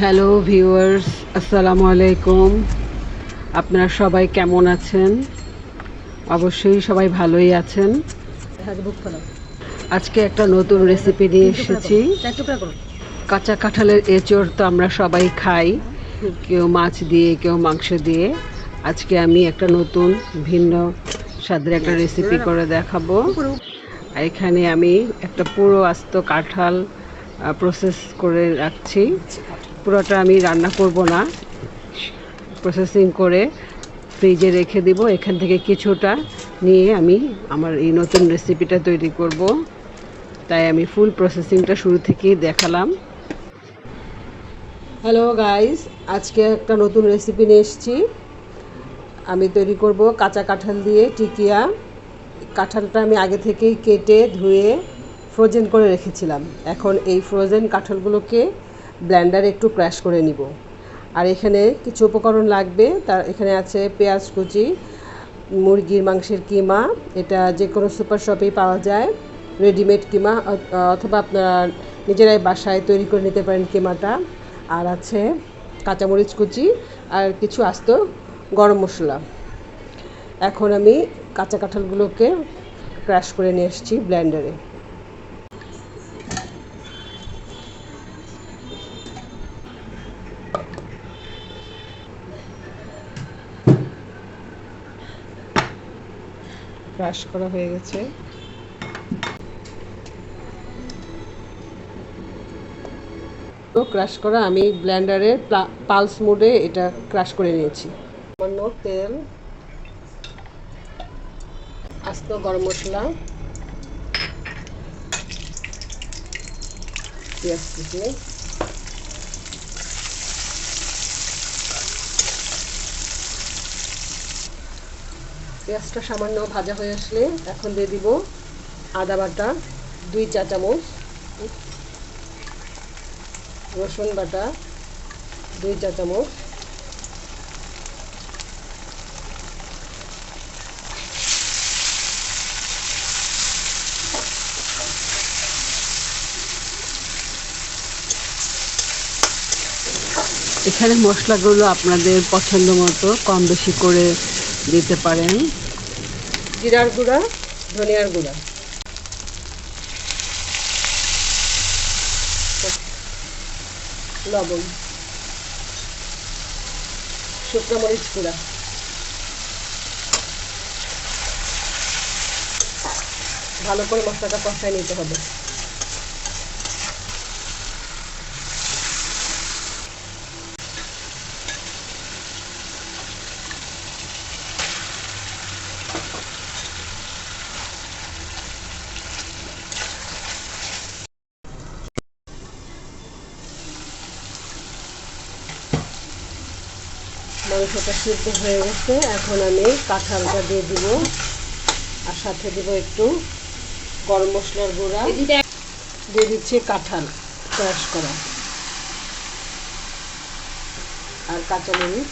Hello viewers আসসালামু আলাইকুম আপনারা সবাই কেমন আছেন? অবশ্যই সবাই ভালোই আছেন। আজকে একটা নতুন রেসিপি নিয়ে এসেছি। কাঁচা কাঁঠালের এঁচড় তো আমরা সবাই খাই। কেউ মাছ দিয়ে কেউ মাংস দিয়ে। আজকে আমি একটা নতুন ভিন্ন স্বাদের একটা রেসিপি করে দেখাবো। এখানে আমি একটা পুরো আস্ত কাঁঠাল প্রসেস করে রাখছি। পুরোটা আমি রান্না করব না। প্রসেসিং করে ফ্রিজে রেখে দিব। এখান থেকে কিছুটা নিয়ে আমি আমার এই নতুন রেসিপিটা তৈরি করব। তাই আমি ফুল প্রসেসিংটা শুরু থেকেই দেখালাম। হ্যালো গাইস আজকে একটা নতুন রেসিপি নিয়ে এসেছি। আমি তৈরি করব কাঁচা কাঁঠাল দিয়ে টিকিয়া। কাঁঠালটা আমি আগে থেকেই কেটে ধুয়ে ফ্রোজেন করে রেখেছিলাম। এখন এই ফ্রোজেন কাঁঠালগুলোকে ব্ল্যান্ডারে একটু ক্র্যাশ করে নিব। আর এখানে কিছু উপকরণ লাগবে, তার এখানে আছে পেঁয়াজ কুচি, মুরগির মাংসের কিমা, এটা যে কোনো সুপার শপেই পাওয়া যায় রেডিমেড কিমা অথবা আপনারা নিজেরাই বাসায় তৈরি করে নিতে পারেন কিমাটা। আর আছে কাঁচামরিচ কুচি আর কিছু আস্ত গরম মশলা। এখন আমি কাঁচা কাঁঠালগুলোকে ক্র্যাশ করে নিয়ে এসেছি ব্লেন্ডারে ক্রাশ করা হয়ে গেছে। তো ক্রাশ করা, আমি ব্লেন্ডারে পালস মোডে এটা ক্রাশ করে নিয়েছি। সামান্য তেল। আস্ত গরম মশলা। পেঁয়াজ পেঁয়াজটা সামান্য ভাজা হয়ে আসলে এখন দিয়ে দিব আদা বাটা, দুই চা চামচ, রসুন বাটা, দুই চা চামচ, এখানে মশলাগুলো আপনাদের পছন্দ মতো কম বেশি করে দিতে পারেন। জিরার গুঁড়া, ধনিয়ার গুঁড়া। লবণ। শুকনো মরিচ গুঁড়া। ভালো করে মশলাটা কষায় নিতে হবে। মাংসটা সিদ্ধ হয়ে গেছে, এখন আমি কাঁঠালটা দিয়ে দিব আর সাথে দিব একটু গরম মশলার গুঁড়া। দিয়ে দিচ্ছি কাঁঠাল ক্রাশ করা। আর কাঁচা কাঁচামরিচ।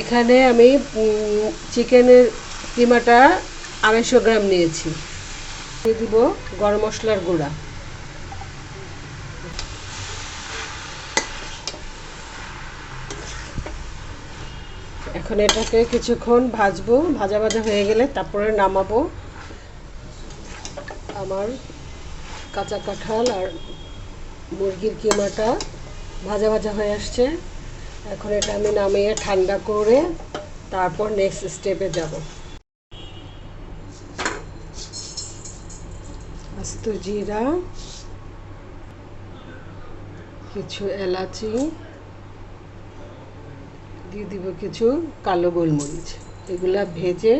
এখানে আমি চিকেনের কিমাটা আড়াইশো গ্রাম নিয়েছি। দিয়ে দিব গরম মশলার গুঁড়া। এখন এটাকে কিছুক্ষণ ভাজবো, ভাজা ভাজা হয়ে গেলে তারপরে নামাবো। আমার কাঁচা কাঁঠাল আর মুরগির কিমাটা ভাজা ভাজা হয়ে আসছে। এখন এটা আমি নামিয়ে ঠান্ডা করে তারপর নেক্সট স্টেপে যাব। আস্ত জিরা, কিছু এলাচি দিয়ে দিব কিছু কালো গোলমরিচ। এগুলা ভেজে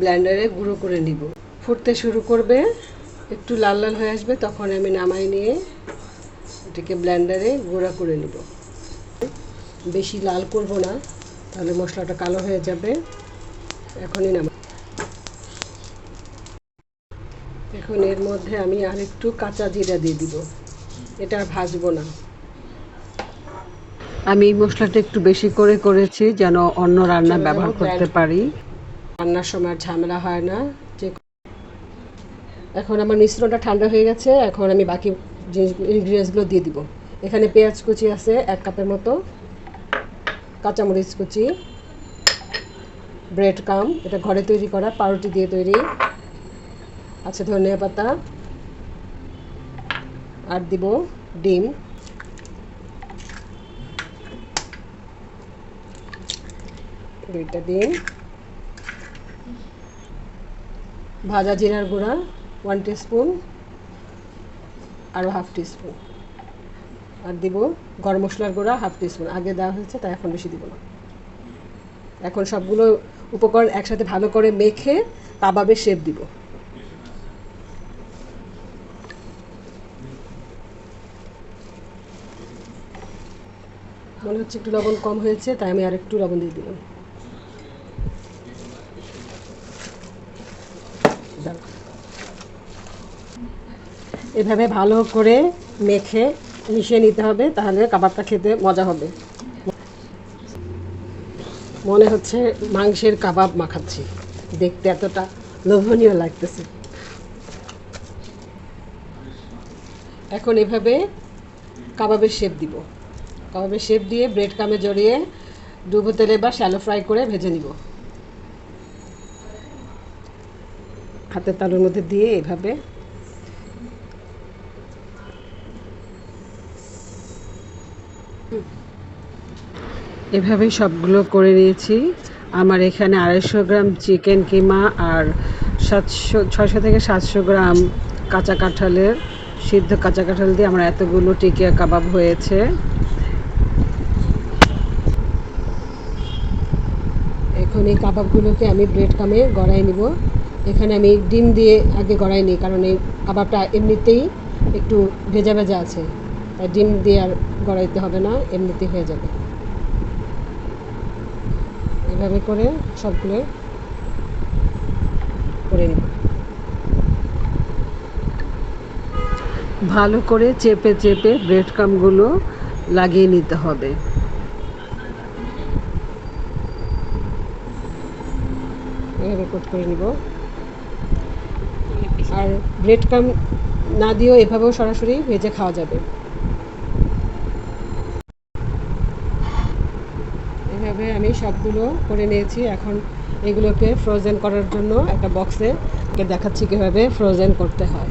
ব্লেন্ডারে গুঁড়ো করে নিব। ফুটতে শুরু করবে, একটু লাল লাল হয়ে আসবে, তখন আমি নামাই নিয়ে এটাকে ব্লেন্ডারে গুঁড়া করে নিব। বেশি লাল করব না, তাহলে মশলাটা কালো হয়ে যাবে। এখনই নামা এখন এর মধ্যে আমি আর একটু কাঁচা জিরা দিয়ে দিব। এটা ভাজবো না। আমি এই মশলাটা একটু বেশি করে করেছি যেন অন্য রান্না ব্যবহার করতে পারি। রান্নার সময় ঝামেলা হয় না। যে এখন আমার মিশ্রণটা ঠান্ডা হয়ে গেছে এখন আমি বাকি জিনিস ইনগ্রিডিয়েন্টসগুলো দিয়ে দিব। এখানে পেঁয়াজ কুচি আছে এক কাপের মতো কাঁচামরিচ কুচি ব্রেড কাম এটা ঘরে তৈরি করা পাউরুটি দিয়ে তৈরি। আছে ধনিয়া পাতা। আর দিব ডিম। দুইটা ডিম। ভাজা জিরার গুঁড়া ওয়ান স্পুন আরও হাফ স্পুন আর দিব গরম মশলার গুঁড়া হাফ স্পুন আগে দেওয়া হয়েছে, তাই এখন বেশি দিব না। এখন সবগুলো উপকরণ একসাথে ভালো করে মেখে কাবাবে শেপ দিব। মনে হচ্ছে একটু লবণ কম হয়েছে, তাই আমি আর একটু লবণ দিয়ে দিলাম। এভাবে ভালো করে মেখে মিশিয়ে নিতে হবে, তাহলে কাবাবটা খেতে মজা হবে। মনে হচ্ছে মাংসের কাবাব মাখাচ্ছি। দেখতে এতটা লোভনীয় লাগতেছে। এখন এভাবে কাবাবের শেপ দিব। কাবাবের শেপ দিয়ে ব্রেড কামে জড়িয়ে ডুবো তেলে বা শ্যালো ফ্রাই করে ভেজে নিব। হাতের তালুর মধ্যে দিয়ে এভাবে এভাবেই সবগুলো করে নিয়েছি। আমার এখানে আড়াইশো গ্রাম চিকেন কিমা আর সাতশো ছয়শো থেকে সাতশো গ্রাম কাঁচা কাঁঠালের সিদ্ধ কাঁচা কাঁঠাল দিয়ে আমার এতগুলো টিকিয়া কাবাব হয়েছে। এখন এই কাবাবগুলোকে আমি ব্রেড কামে গড়াই নিব। এখানে আমি ডিম দিয়ে আগে গড়াই নিই কারণ এই কাবাবটা এমনিতেই একটু ভেজা ভেজা আছে। ডিম দিয়ে আর গড়াইতে হবে না এমনিতেই হয়ে যাবে। এভাবে করে সবগুলো করে নিব। ভালো করে চেপে চেপে ব্রেড কামগুলো লাগিয়ে নিতে হবে। এভাবে কোট করে নিব। আর ব্রেড কাম না দিয়েও এভাবেও সরাসরি ভেজে খাওয়া যাবে এভাবে আমি সবগুলো করে নিয়েছি। এখন এগুলোকে ফ্রোজেন করার জন্য একটা বক্সে দেখাচ্ছি কীভাবে ফ্রোজেন করতে হয়।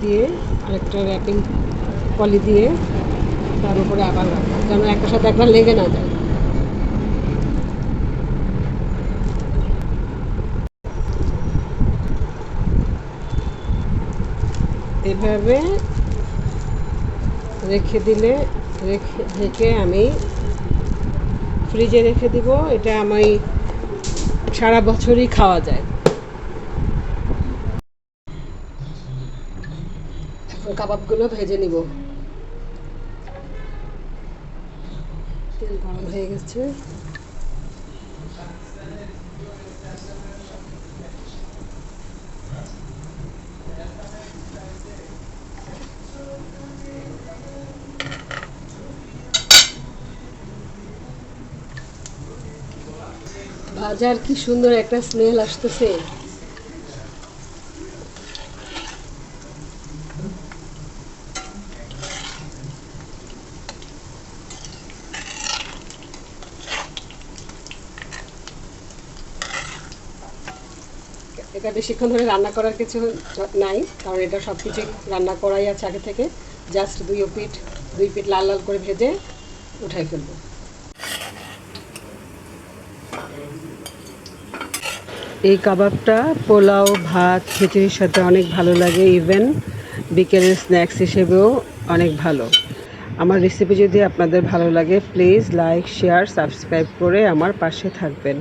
দিয়ে আরেকটা র্যাপিং পলি দিয়ে তার উপরে আবার যেন একটা সাথে একটা লেগে না যায়। এভাবে রেখে দিলে, রেখে, ঢেকে আমি ফ্রিজে রেখে দিব। এটা আমি সারা বছরই খাওয়া যায়। এখন কাবাবগুলো ভেজে নিব। তেল গরম হয়ে গেছে। ভাজার কি সুন্দর একটা স্মেল আসতেছে। এটা বেশিক্ষণ ধরে রান্না করার কিছু নাই, কারণ এটা সব কিছু রান্না করাই আছে আগে থেকে। জাস্ট দুই পিঠ দুই পিঠ লাল লাল করে ভেজে উঠাই ফেলব। এই কাবাবটা পোলাও, ভাত, খিচুড়ির সাথে অনেক ভালো লাগে ইভেন বিকেলের স্ন্যাক্স হিসেবেও অনেক ভালো। আমার রেসিপি যদি আপনাদের ভালো লাগে প্লিজ লাইক শেয়ার সাবস্ক্রাইব করে আমার পাশে থাকবেন।